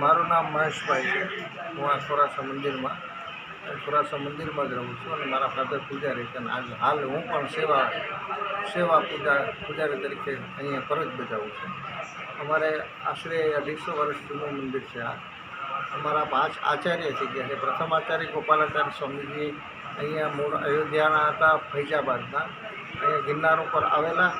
મારું નામ મહેશભાઈ છે. હું આ ખોરાસા મંદિરમાં ખોરાસા મંદિરમાં જ રહું છું અને મારા ફાધર પૂજારી છે અને આજ હાલ હું પણ સેવા સેવા પૂજા, પૂજારી તરીકે અહીંયા ફરજ બજાવું છું. અમારે આશરે અઢીસો વર્ષ જૂનું મંદિર છે આ. અમારા પાંચ આચાર્ય થઈ ગયા છે. પ્રથમ આચાર્ય ગોપાલાચાર્ય સ્વામીજી અહીંયા મૂળ અયોધ્યાના હતા, ફૈજાબાદના. અહીંયા ગિરનાર ઉપર આવેલા.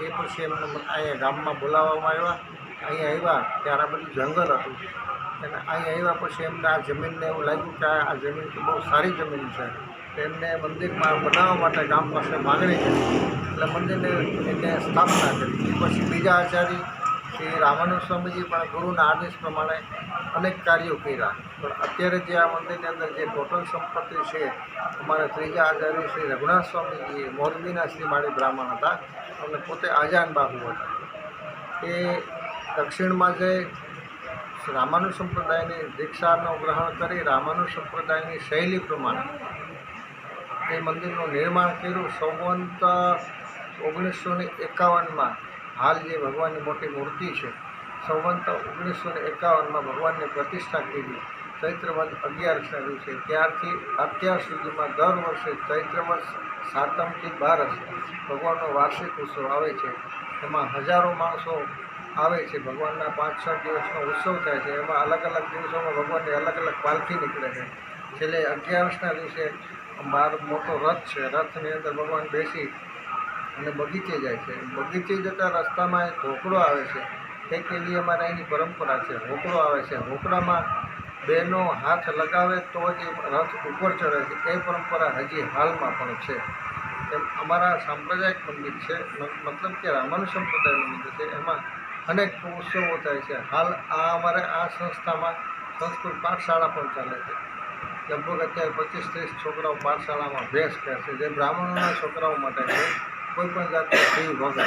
એ પછી એમને અહીંયા ગામમાં બોલાવવામાં આવ્યા. અહીંયા આવ્યા ત્યારે આ બધું જંગલ હતું. અને અહીંયા આવ્યા પછી એમને આ જમીનને એવું લાગ્યું કે આ જમીન બહુ સારી જમીન છે. એમને મંદિરમાં બનાવવા માટે ગામ પાસે માગણી કરી. એટલે મંદિરને એને સ્થાપના કરી. પછી બીજા આચાર્ય શ્રી રામાનુ સ્વામીજી પણ ગુરુના આદેશ પ્રમાણે અનેક કાર્યો કર્યા. પણ અત્યારે જે આ મંદિરની અંદર જે ટોટલ સંપત્તિ છે, અમારા ત્રીજા આચાર્ય શ્રી રઘુનાથ સ્વામીજી, મોરબીના શ્રી માળી બ્રાહ્મણ હતા. અને પોતે આજાન બાબુ હતા. એ દક્ષિણમાં જે રામાનુ સંપ્રદાયની દીક્ષાનો ગ્રહણ કરી રામાનુ સંપ્રદાયની શૈલી પ્રમાણે એ મંદિરનું નિર્માણ કર્યું. સંવંત ઓગણીસો ને એકાવનમાં હાલ જે ભગવાનની મોટી મૂર્તિ છે સંવંત ઓગણીસો ને એકાવનમાં ભગવાનની પ્રતિષ્ઠા કરી. ચૈત્રવદ અગિયારસના દિવસે ત્યારથી અત્યાર સુધીમાં દર વર્ષે ચૈત્રવદ સાતમથી બારસ ભગવાનનો વાર્ષિક ઉત્સવ આવે છે. એમાં હજારો માણસો આવે છે, ભગવાનના પાંચ છ દિવસનો ઉત્સવ થાય છે, એમાં અલગ અલગ દિવસોમાં ભગવાનની અલગ અલગ પાલખી નીકળે છે. છેલ્લે અગિયારસના દિવસે બહાર મોટો રથ છે, રથની અંદર ભગવાન બેસી અને બગીચે જાય છે. બગીચે જતાં રસ્તામાં એક ઢોકળો આવે છે. એક એવી અમારે અહીંની પરંપરા છે ઢોકળો આવે છે. ઢોકળામાં બેનો હાથ લગાવે તો જ એ રથ ઉપર ચડે છે. એ પરંપરા હજી હાલમાં પણ છે. એમ અમારા સાંપ્રદાયિક મંદિર છે, મતલબ કે રામાનુ સંપ્રદાયનું મંદિર છે. એમાં અનેક ઉત્સવો થાય છે. હાલ આ અમારે આ સંસ્થામાં સંસ્કૃત પાઠશાળા પણ ચાલે છે. લગભગ અત્યારે પચીસ ત્રીસ છોકરાઓ પાઠશાળામાં અભ્યાસ કરે છે. જે બ્રાહ્મણોના છોકરાઓ માટે છે, કોઈ પણ જાતની ફી વગર.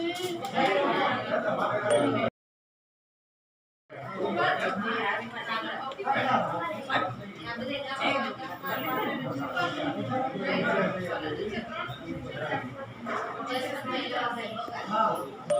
Just my love and